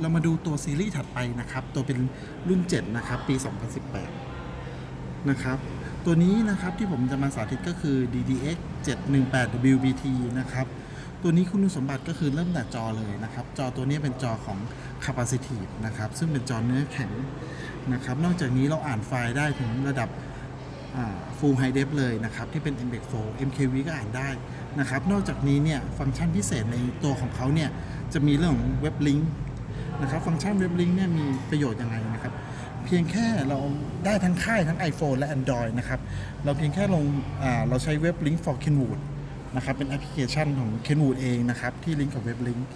เรามาดูตัวซีรีส์ถัดไปนะครับ ตัวเป็นรุ่น 7 นะครับ ปี 2018 นะครับ ตัวนี้นะครับที่ผมจะมาสาธิตก็คือ DDX 718 WBT นะครับ ตัวนี้คุณสมบัติก็คือเริ่มแต่จอเลยนะครับ จอตัวนี้เป็นจอของ capacitive นะครับ ซึ่งเป็นจอเนื้อแข็งนะครับ นอกจากนี้เราอ่านไฟล์ได้ถึงระดับฟูลไฮเดฟเลยนะครับ ที่เป็น MBEX 4 MKV ก็อ่านได้นะครับ นอกจากนี้เนี่ยฟังก์ชันพิเศษในตัวของเขาเนี่ยจะมีเรื่องของเว็บลิงก์ นะครับฟังก์ชันเว็บลิงก์เนี่ยมีประโยชน์ยังไงนะครับ เพียงแค่เราได้ทั้งค่ายทั้ง iPhone และ Android นะครับ เราเพียงแค่ลงเราใช้เว็บลิงก์ for Kenwood นะครับเป็นแอปพลิเคชันของ Kenwood เองนะครับ ที่ลิงก์กับเว็บลิงก์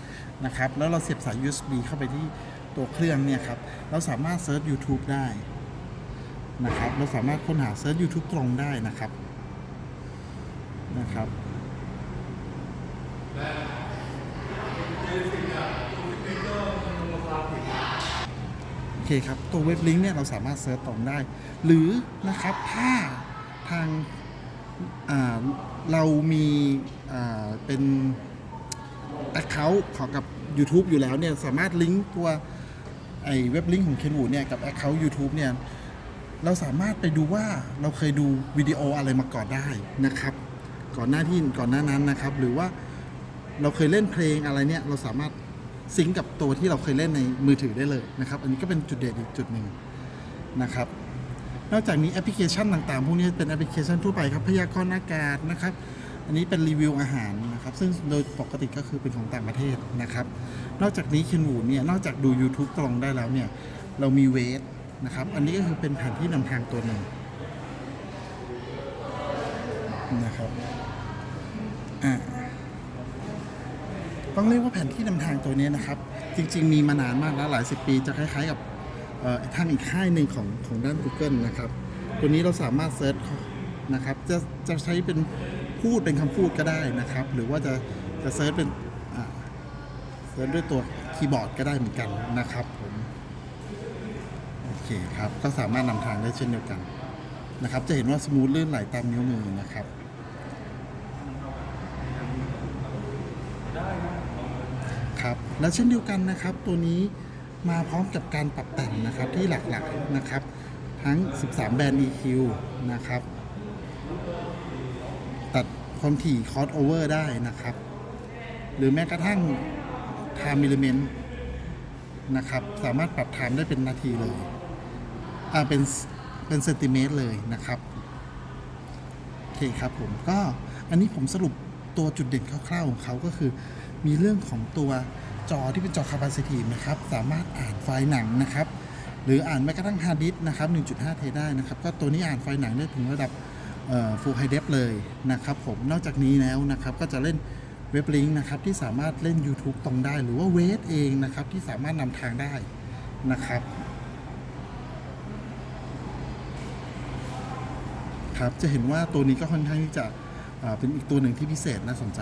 นะครับ แล้วเราเสียบสาย USB เข้าไปที่ตัวเครื่องเนี่ยครับ เราสามารถเซิร์ช YouTube ได้นะครับ เราสามารถค้นหาเซิร์ช YouTube ตรงได้นะครับนะครับโอ เคครับ ตัวเว็บลิงก์เนี่ยเราสามารถเซิร์ชตรงได้ หรือนะครับถ้าทางาเรามีาเป็น Account ของกับ YouTube อยู่แล้วเนี่ยสามารถลิงก์ตัวไอ้เว็บลิงก์ของ Kenwood เนี่ยกับ Account YouTube เนี่ยเราสามารถไปดูว่าเราเคยดูวิดีโออะไรมาก่อนได้นะครับ ก่อนหน้าที่ก่อนหน้านั้นนะครับ หรือว่าเราเคยเล่นเพลงอะไรเนี่ยเราสามารถ ซิงกับตัวที่เราเคยเล่นในมือถือได้เลยนะครับ อันนี้ก็เป็นจุดเด่นอีกจุดหนึ่งนะครับ นอกจากนี้แอปพลิเคชันต่างๆ พวกนี้เป็นแอปพลิเคชันทั่วไปครับ พยากรณ์อากาศนะครับ อันนี้เป็นรีวิวอาหารนะครับ ซึ่งโดยปกติก็คือเป็นของต่างประเทศนะครับ นอกจากนี้เคนวูเนี่ย นอกจากดู YouTube ตรงได้แล้วเนี่ย เรามีเวทนะครับ อันนี้ก็คือเป็นแผนที่นำทางตัวหนึ่งนะครับ อ่า ต้องเรียกว่าแผนที่นำทางตัวนี้นะครับ จริง ๆ มีมานานมากแล้วหลายสิบปี จะคล้ายๆกับทางอีกค่ายหนึ่งของของด้าน Google นะครับ ตัวนี้เราสามารถเซิร์ชนะครับจะจะใช้เป็นพูดเป็นคำพูดก็ได้นะครับ หรือว่าจะจะเซิร์ชเป็นเซิร์ชด้วยตัวคีย์บอร์ดก็ได้เหมือนกันนะครับผมโอเคครับ ก็สามารถนำทางได้เช่นเดียวกันนะครับ จะเห็นว่าสมูทลื่นไหลตามนิ้วมือนะครับ ครับ และเช่นเดียวกันนะครับ ตัวนี้มาพร้อมกับการปรับแต่งนะครับที่หลักๆนะครับ ทั้ง 13 แบรนด์ EQ นะครับ ตัดความถี่คอสโอเวอร์ได้นะครับ หรือแม้กระทั่ง time element นะครับ สามารถปรับไทม์ได้เป็นนาทีเลยอ่าเป็นเป็นเซนติเมตรเลยนะครับโอเคครับผมก็อันนี้ผมสรุปตัวจุดเด่นคร่าวๆของเขาก็คือ มีเรื่องของตัว จอที่เป็นจอ capacitive นะครับ สามารถอ่านไฟล์หนังนะครับ หรืออ่านแม้กระทั่งฮาร์ดดิสนะครับ 1.5 เทได้นะครับ ก็ตัวนี้อ่านไฟล์หนังได้ถึงระดับเอ่อ Full High Def เลยนะครับผม นอกจากนี้แล้วนะครับ ก็จะเล่นเว็บลิงก์นะครับ ที่สามารถเล่น YouTube ตรงได้ หรือว่าเวทเองนะครับ ที่สามารถนำทางได้นะครับครับ จะเห็นว่าตัวนี้ก็ค่อนข้างที่จะเป็นอีกตัวหนึ่งที่พิเศษน่าสนใจ